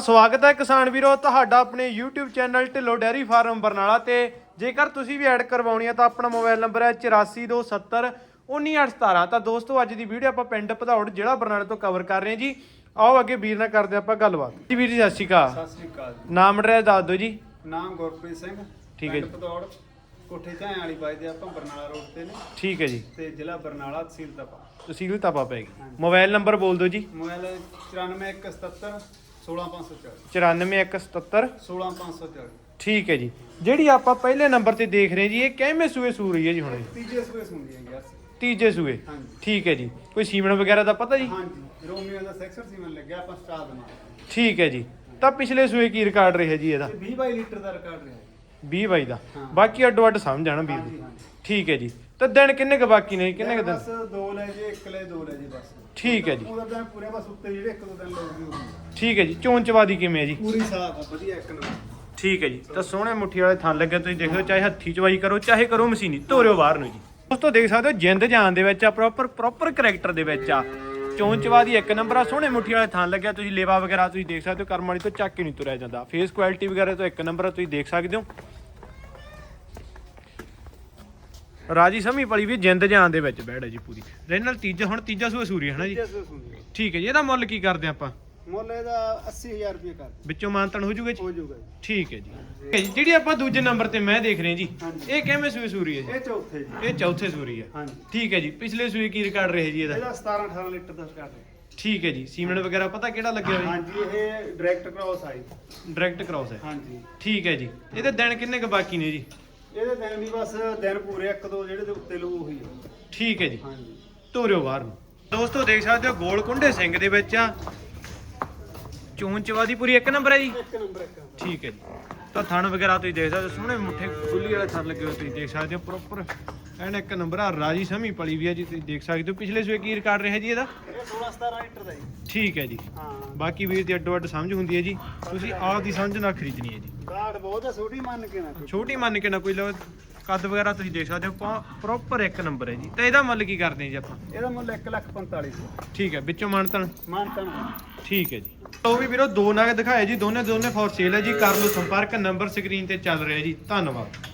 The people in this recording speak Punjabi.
ਸਵਾਗਤ ਹੈ ਕਿਸਾਨ ਵੀਰੋ ਤੁਹਾਡਾ ਆਪਣੇ YouTube channel Dhillon dairy farm Barnala ਤੇ। ਜੇਕਰ ਤੁਸੀਂ ਵੀ ਐਡ ਕਰਵਾਉਣੀ ਹੈ ਤਾਂ ਆਪਣਾ ਮੋਬਾਈਲ ਨੰਬਰ ਹੈ 8427 19817 ਤਾਂ ਦੋਸਤੋ ਅੱਜ ਦੀ ਵੀਡੀਓ ਆਪਾਂ ਪਿੰਡ ਭਦੌੜ ਜ਼ਿਲ੍ਹਾ ਬਰਨਾਲਾ ਤੋਂ ਕਵਰ ਕਰ ਰਹੇ ਹਾਂ ਜੀ। ਆਓ ਅੱਗੇ ਵੀਰ ਨਾਲ ਕਰਦੇ ਆਪਾਂ ਗੱਲਬਾਤ। ਜੀ ਵੀਰ ਜੀ ਸਤਿ ਸ਼੍ਰੀ ਅਕਾਲ। ਸਤਿ ਸ੍ਰੀ ਅਕਾਲ ਜੀ। ਨਾਮ ਐਡਰੈਸ ਦੱਸ ਦਿਓ ਜੀ। ਨਾਮ ਗੁਰਪ੍ਰੀਤ ਸਿੰਘ। ਠੀਕ ਹੈ ਪਿੰਡ ਜੀ। ਪਤੌੜ ਕੋਠੇ ਝਾਂ ਵਾਲੀ ਬਾਈ ਦੇ ਆਪਾਂ ਬਰਨਾਲਾ ਰੋਡ ਤੇ ਨੇ। ਠੀਕ ਹੈ ਜੀ। ਤੇ ਜ਼ਿਲ੍ਹਾ ਬਰਨਾਲਾ ਤਹਿਸੀਲ ਤਪਾ। ਤਹਿਸੀਲ ਤਾਪਾ ਪੈ ਗਈ। ਮੋਬਾਈਲ ਨੰਬਰ ਬੋਲ ਦਿਓ ਜੀ। ਮੋਬਾਈਲ 94177 16540 94177 16540 ਠੀਕ ਹੈ ਜੀ। ਜਿਹੜੀ ਆਪਾਂ ਪਹਿਲੇ ਨੰਬਰ ਤੇ ਦੇਖ ਰਹੇ ਜੀ ਇਹ ਕਿਵੇਂ ਸੂਏ ਸੂ ਰਹੀ ਹੈ ਜੀ ਹੁਣ? ਇਹ? ਤੀਜੇ ਸੂਏ ਸੁਣਦੀ ਹੈ ਯਾਰ ਤੀਜੇ ਸੂਏ। ਹਾਂਜੀ। ਠੀਕ ਹੈ ਜੀ। ਕੋਈ ਸੀਮਨ ਵਗੈਰਾ ਦਾ ਪਤਾ ਜੀ? ਹਾਂਜੀ। ਰੋਮੀਓ ਦਾ ਸੈਕਸ਼ਨ ਸੀਮਨ ਲੱਗਿਆ ਆਪਾਂ ਸਟਾਰ ਦੇਣਾ ਠੀਕ ਹੈ ਜੀ। ਤਾਂ ਪਿਛਲੇ ਸੂਏ ਕੀ ਰਿਕਾਰਡ ਰਿਹਾ ਜੀ ਇਹਦਾ? ਤੇ 20 ਬਾਈ ਲੀਟਰ ਦਾ ਰਿਕਾਰਡ ਰਿਹਾ 20 ਬਾਈ ਦਾ। ਬਾਕੀ ਅੱਡੋ ਅੱਡ ਸਮਝ ਜਾਣਾ ਵੀਰ ਹਾਂਜੀ ਠੀਕ ਹੈ ਜੀ। ਤਾਂ ਦਿਨ ਕਿੰਨੇ ਕੁ ਬਾਕੀ ਨੇ ਜੀ? ਕਿੰਨੇ ਕੁ ਦਿਨ ਬਸ ਦੋ ਲੈ ਜੇ ਇੱਕ ਲੈ ਦੋ ਲੈ ਜੇ ਬਸ। ਠੀਕ ਹੈ ਜੀ। ਉਹਦਾ ਤਾਂ ਪੂਰੇ ਬਸ ਉੱਤੇ ਜਿਹੜੇ ਇੱਕ ਦੋ ਦਿਨ ਹੋਣਗੇ ਠੀਕ ਹੈ ਜੀ। ਚੋਣ ਚਵਾਦੀ ਕਿਵੇਂ ਹੈ ਜੀ? ਪੂਰੀ ਸਾਫ਼ ਆ ਵਧੀਆ ਇੱਕ ਨੰਬਰ। ਠੀਕ ਹੈ ਜੀ। ਤਾਂ ਸੋਹਣੇ ਮੁੱਠੀ ਵਾਲੇ ਥਣ ਲੱਗੇ ਤੁਸੀਂ ਦੇਖੋ ਚਾਹੇ ਹੱਥੀ ਚਵਾਈ ਕਰੋ ਚਾਹੇ ਕਰੋ ਮਸ਼ੀਨੀ ਤੋਰਿਓ ਬਾਹਰ ਨੂੰ ਜੀ। ਦੋਸਤੋ ਦੇਖ ਸਕਦੇ ਹੋ ਜਿੰਦ ਜਾਨ ਦੇ ਵਿੱਚ ਆ ਪ੍ਰੋਪਰ ਪ੍ਰੋਪਰ ਕੈਰੈਕਟਰ ਦੇ ਵਿੱਚ ਆ। ਚੋਣ ਚਵਾਦੀ ਇੱਕ ਨੰਬਰ ਆ ਸੋਹਣੇ ਮੁੱਠੀ ਵਾਲੇ ਥਣ ਲੱਗਿਆ ਤੁਸੀਂ ਲੇਵਾ ਵਗੈਰਾ ਤੁਸੀਂ ਦੇਖ ਸਕਦੇ ਹੋ ਕਰਮ ਵਾਲੀ ਤੋਂ ਚੱਕ ਹੀ ਨਹੀਂ ਤੁਰਿਆ ਜਾਂਦਾ। ਫੇਸ ਕੁਆਲਿਟੀ ਵਗੈਰਾ ਤੋਂ ਇੱਕ ਨੰਬਰ ਆ ਤੁਸੀਂ ਦੇਖ ਸਕਦੇ ਹੋ। ਰਾਜੀ ਸਮੀ ਪਲੀ ਵੀ ਜਿੰਦ ਜਾਨ ਦੇ ਵਿੱਚ ਬੈਠ ਹੈ ਜੀ ਪੂਰੀ। ਰੇਨਲ ਤੀਜਾ ਹੁਣ ਤੀਜਾ ਸੂਆ ਸੂਰੀ ਹੈ ਨਾ ਜੀ? ਠੀਕ ਹੈ ਜੀ ਇਹਦਾ ਮੁੱਲ ਕੀ ਕਰਦੇ ਆਪਾਂ? ਮੁੱਲ ਇਹਦਾ 80000 ਰੁਪਏ ਕਰ ਵਿੱਚੋਂ ਮਾਨਤਨ ਹੋ ਜੂਗਾ ਜੀ? ਹੋ ਜਾਊਗਾ ਜੀ। ਠੀਕ ਹੈ ਜੀ। ਜਿਹੜੀ ਆਪਾਂ ਦੂਜੇ ਨੰਬਰ ਤੇ ਮੈਂ ਦੇਖ ਰਿਹਾ ਜੀ। ਇਹ ਕਿਵੇਂ ਸੂਈ ਸੂਰੀ ਹੈ ਜੀ? ਇਹ ਚੌਥੇ ਜੀ। ਇਹ ਚੌਥੇ ਸੂਰੀ ਹੈ। ਹਾਂਜੀ। ਠੀਕ ਹੈ ਜੀ ਪਿਛਲੇ ਸੂਈ ਕੀ ਰਿਕਾਰਡ ਰਿਹਾ ਜੀ ਇਹਦਾ? ਇਹਦਾ 17 18 ਲੀਟਰ ਦਾ ਸਟਾਰਟ ਹੈ ਠੀਕ ਹੈ ਜੀ ਸੀਮਨ ਵਗੈਰਾ ਪਤਾ ਕਿਹੜਾ ਲੱਗਿਆ ਹੋਇਆ ਹਾਂਜੀ ਇਹ ਡਾਇਰੈਕਟ ਕ੍ਰਾਸ ਆਈ ਡਾਇਰੈਕਟ ਕ੍ਰਾਸ ਹੈ। ਹਾਂਜੀ। ਠੀਕ ਹੈ ਜੀ ਇਹਦੇ ਦਿਨ ਕਿੰਨੇ ਕੁ ਬਾਕੀ ਨੇ ਜੀ? ਇਹਦੇ ਦਿਨ ਵੀ ਬਸ ਦਿਨ ਪੂਰੇ ਇੱਕ ਦੋ ਜਿਹੜੇ ਦੇ ਉੱਤੇ ਲੂ ਉਹੀ ਆ ਠੀਕ ਹੈ ਜੀ। ਹਾਂਜੀ। ਤੋਰਿਓ ਬਾਹਰ ਨੂੰ। ਦੋਸਤੋ ਦੇਖ ਸਕਦੇ ਹੋ ਗੋਲ ਕੁੰਡੇ ਸਿੰਘ ਦੇ ਵਿੱਚ ਆ। ਚੋਣ ਚਵਾ ਦੀ ਪੂਰੀ ਇੱਕ ਨੰਬਰ ਹੈ ਜੀ? ਇੱਕ ਨੰਬਰ ਇੱਕ ਨੰਬਰ। ਠੀਕ ਹੈ ਜੀ। ਤਾਂ ਥਣ ਵਗੈਰਾ ਤੁਸੀਂ ਦੇਖ ਸਕਦੇ ਹੋ ਸੋਹਣੇ ਮੁੱਠੇ ਗੁੱਲੀ ਵਾਲੇ ਥਣ ਲੱਗੇ ਹੋਏ ਤੁਸੀਂ ਦੇਖ ਸਕਦੇ ਹੋ ਪ੍ਰੋਪਰ ਐਨ ਇੱਕ ਨੰਬਰ ਆ ਰਾਜੀ ਸਮੀ ਪਲੀ ਵੀ ਆ ਜੀ ਤੁਸੀਂ ਦੇਖ ਸਕਦੇ ਹੋ। ਪਿਛਲੇ ਸੂਏ ਕੀ ਰਿਕਾਰਡ ਰਿਹਾ ਜੀ ਇਹਦਾ? ਇਹ 16 17 ਲੀਟਰ ਦਾ ਜੀ। ਠੀਕ ਹੈ ਜੀ। ਹਾਂ। ਬਾਕੀ ਵੀਰ ਦੀ ਅੱਡੋ ਅੱਡ ਸਮਝ ਹੁੰਦੀ ਹੈ ਜੀ। ਤੁਸੀਂ ਆਪ ਦੀ ਸਮਝ ਨਾਲ ਖਰੀਦਣੀ ਹੈ ਜੀ। ਕਾਠ ਬਹੁਤ ਹੈ ਛੋਟੀ ਮੰਨ ਕੇ ਨਾ। ਛੋਟੀ ਮੰਨ ਕੇ ਨਾ ਕੋਈ ਲਓ ਕੱਦ ਵਗੈਰਾ ਤੁਸੀਂ ਦੇਖ ਸਕਦੇ ਹੋ ਪ੍ਰੋਪਰ ਇੱਕ ਨੰਬਰ ਹੈ ਜੀ। ਤਾਂ ਇਹਦਾ ਮੁੱਲ ਕੀ ਕਰਦੇ ਜੀ ਆਪਾਂ? ਇਹਦਾ ਮੁੱਲ 1 ਲੱਖ 45 ਠੀਕ ਹੈ ਵਿੱਚੋਂ ਮਾਨਤਨ? ਮਾਨਤਨ। ਠੀਕ ਹੈ ਜੀ। ਲਓ ਵੀ ਵੀਰੋ ਦੋ ਨਗ ਦਿਖਾਏ ਜੀ ਦੋਨੇ ਦੋਨੇ ਫੋਰ ਸੇਲ ਹੈ ਜੀ। ਕਰ ਲਓ ਸੰਪਰਕ ਨੰਬਰ ਸਕਰੀਨ ਤੇ ਚੱਲ ਰਿਹਾ ਜੀ। ਧੰਨਵਾਦ।